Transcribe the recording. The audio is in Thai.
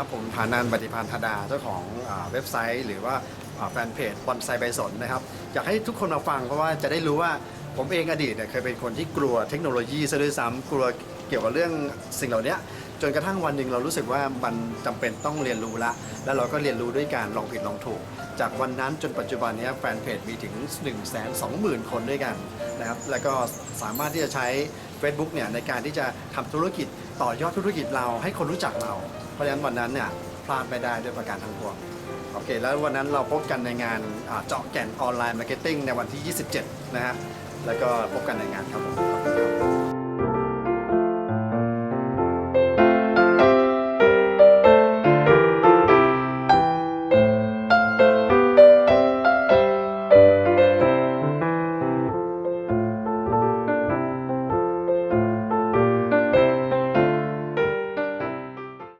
อานันปฏิพันธ์ธดาเจ้าของเว็บไซต์ หรือว่าแฟนเพจบอนไซใบสนนะครับอยากให้ทุกคนมาฟังเพราะว่าจะได้รู้ว่าผมเองอดีตเนี่ยเคยเป็นคนที่กลัวเทคโนโลยีซะด้วยซ้ำกลัวเกี่ยวกับเรื่องสิ่งเหล่านี้จนกระทั่งวันหนึ่งเรารู้สึกว่ามันจำเป็นต้องเรียนรู้ละ แล้วเราก็เรียนรู้ด้วยการลองผิดลองถูก จากวันนั้นจนปัจจุบันนี้แฟนเพจมีถึง 1 2 0 0 0 0 คนด้วยกันนะครับแล้วก็สามารถที่จะใช้ Facebook เนี่ยในการที่จะทำธุรกิจต่อยอดธุรกิจเราให้คนรู้จักเรา เพราะฉะนั้นวันนั้นเนี่ยพลาดไม่ได้ด้วยประการทั้งปวงโอเค แล้ววันนั้นเราพบกันในงานเจาะแก่นออนไลน์มาร์เก็ตติ้งในวันที่ 27 นะฮะแล้วก็พบกันในงานครับผม